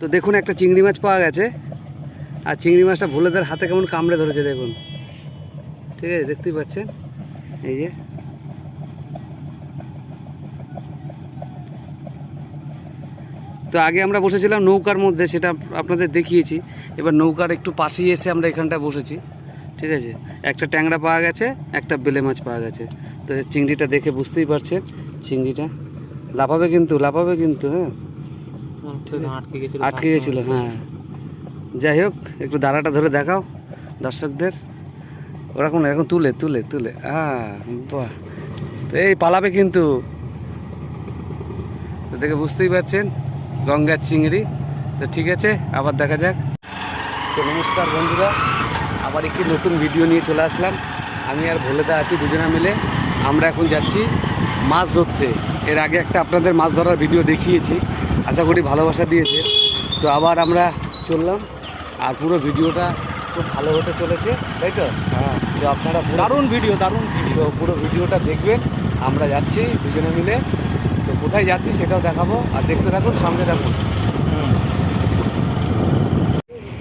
তো দেখুন, একটা চিংড়ি মাছ পাওয়া গেছে। আর চিংড়ি মাছটা ভোলেদের হাতে কেমন কামড়ে ধরেছে, দেখুন। ঠিক আছে, দেখতেই পাচ্ছেন। এই যে। তো আগে আমরা বসেছিলাম নৌকার মধ্যে, সেটা আপনাদের দেখিয়েছি। এবার নৌকার একটু পাশেই এসে আমরা এখানটায় বসেছি। ঠিক আছে? একটা ট্যাংরা পাওয়া গেছে, একটা বেলে মাছ পাওয়া গেছে। তো চিংড়িটা দেখে বুঝতেই পারছেন, চিংড়িটা লাফাবে কিন্তু লাফাবে কিন্তু হ্যাঁ। আটকে গেছিল হ্যাঁ। যাই হোক একটু দাঁড়াটা ধরে দেখাও দর্শকদের। ওরকম এরকম তুলে তুলে তুলে। হ্যাঁ বাহ। তো এই পালাবে কিন্তু। দেখে বুঝতেই পারছেন গঙ্গার চিংড়ি। তো ঠিক আছে আবার দেখা যাক। তো নমস্কার বন্ধুরা আবার একটি নতুন ভিডিও নিয়ে চলে আসলাম। আমি আর ভোলেদা আছি দুজনে মিলে। আমরা এখন যাচ্ছি মাছ ধরতে। এর আগে একটা আপনাদের মাছ ধরার ভিডিও দেখিয়েছি। আশা করি ভালোবাসা দিয়েছে। তো আবার আমরা চললাম আর পুরো ভিডিওটা খুব ভালো হতে চলেছে তাই তো? হ্যাঁ। তো আপনারা দারুণ ভিডিও দারুণ ভিডিও। পুরো ভিডিওটা দেখবেন আমরা যাচ্ছি দুজনে মিলে। তো কোথায় যাচ্ছি সেটাও দেখাবো আর দেখতে থাকুন সামনে থাকুন।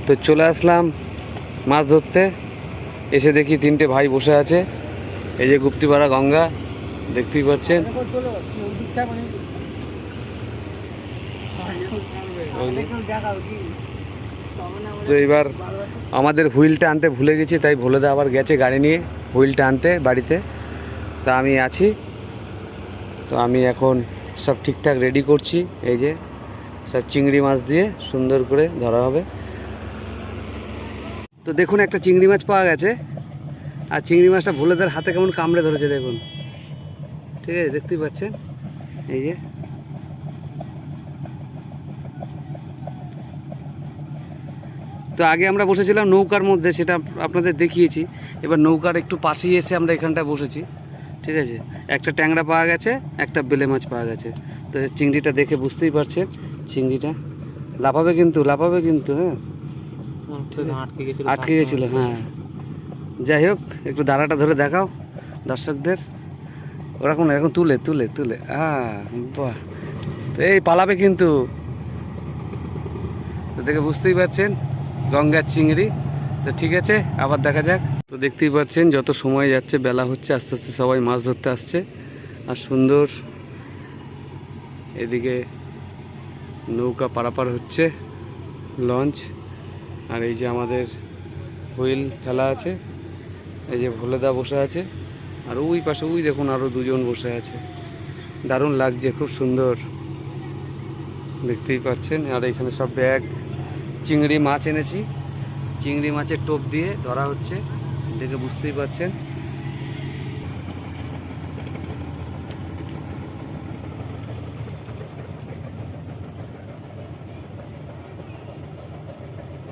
তো চলে আসলাম মাছ ধরতে। এসে দেখি তিনটে ভাই বসে আছে। এই যে গুপ্তিপাড়া গঙ্গা দেখতেই পাচ্ছেন। তো এবার আমাদের হুইলটা আনতে ভুলে গেছি, তাই ভুলেদা আবার গেছে গাড়ি নিয়ে হুইলটা আনতে বাড়িতে। তা আমি আছি। তো আমি এখন সব ঠিকঠাক রেডি করছি, এই যে সব চিংড়ি মাছ দিয়ে সুন্দর করে ধরা হবে। তো দেখুন একটা চিংড়ি মাছ পাওয়া গেছে। আর চিংড়ি মাছটা ভোলেদের হাতে কেমন কামড়ে ধরেছে দেখুন। ঠিক আছে, দেখতেই পাচ্ছেন? এই যে তো আগে আমরা বসেছিলাম নৌকার মধ্যে সেটা আপনাদের দেখিয়েছি। এবার নৌকার একটু পাশেই এসে আমরা এখানটায় বসেছি ঠিক আছে? একটা ট্যাংরা পাওয়া গেছে একটা বেলে মাছ পাওয়া গেছে। তো চিংড়িটা দেখে বুঝতেই পারছেন চিংড়িটা লাফাবে কিন্তু লাফাবে কিন্তু হ্যাঁ? আটকে গেছিল আটকে গেছিল হ্যাঁ। যাই হোক একটু দাঁড়াটা ধরে দেখাও দর্শকদের। ওরকম এরকম তুলে তুলে তুলে। হ্যাঁ বাহ। তো এই পালাবে কিন্তু। তো দেখে বুঝতেই পারছেন গঙ্গার চিংড়ি। তো ঠিক আছে, আবার দেখা যাক। তো দেখতেই পাচ্ছেন, যত সময় যাচ্ছে, বেলা হচ্ছে, আস্তে আস্তে সবাই মাছ ধরতে আসছে। আর সুন্দর এদিকে নৌকা পারাপার হচ্ছে, লঞ্চ। আর এই যে আমাদের হুইল ফেলা আছে, এই যে ভোলেদা বসে আছে। আর ওই পাশে, ওই দেখুন আরও দুজন বসে আছে। দারুণ লাগছে, খুব সুন্দর। দেখতেই পাচ্ছেন, আর এখানে সব ব্যাগ চিংড়ি মাছ এনেছি। চিংড়ি মাছের টোপ দিয়ে ধরা হচ্ছে, দেখে বুঝতেই পারছেন।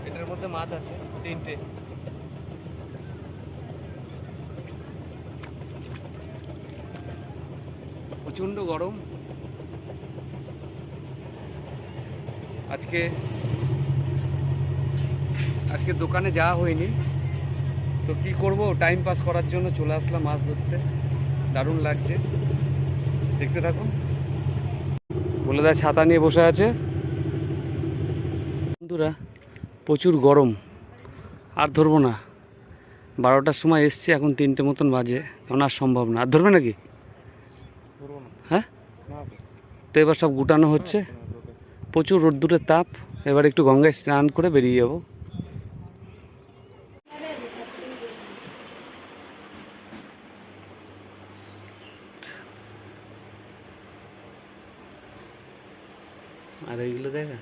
এটার মধ্যে মাছ আছে, তিনটে। প্রচণ্ড গরম। আজকে আজকে দোকানে যাওয়া হয়নি। তো কি করব? টাইম পাস করার জন্য চলে আসলাম মাছ ধরতে। দারুণ লাগছে। দেখতে থাকুন। বলে দেয় ছাতা নিয়ে বসে আছে। বন্ধুরা প্রচুর গরম। আর ধরবো না। বারোটার সময় এসছি এখন তিনটে মতন বাজে। এখন আর সম্ভব না। আর ধরবে নাকি? হ্যাঁ? তো এবার সব গুটানো হচ্ছে। প্রচুর রোদ্দুরের তাপ। এবার একটু গঙ্গায় স্নান করে বেরিয়ে যাব। আর এইগুলো দেখা।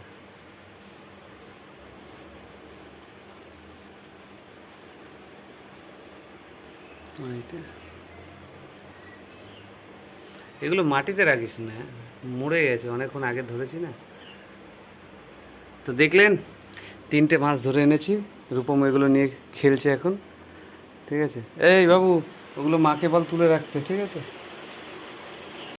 এগুলো মাটিতে রাখিস না, মরে গেছে, অনেকক্ষণ আগে ধরেছি না। তো দেখলেন, তিনটে মাছ ধরে এনেছি, রূপম এগুলো নিয়ে খেলছে এখন, ঠিক আছে? এই বাবু, ওগুলো মাকে বল তুলে রাখতে, ঠিক আছে?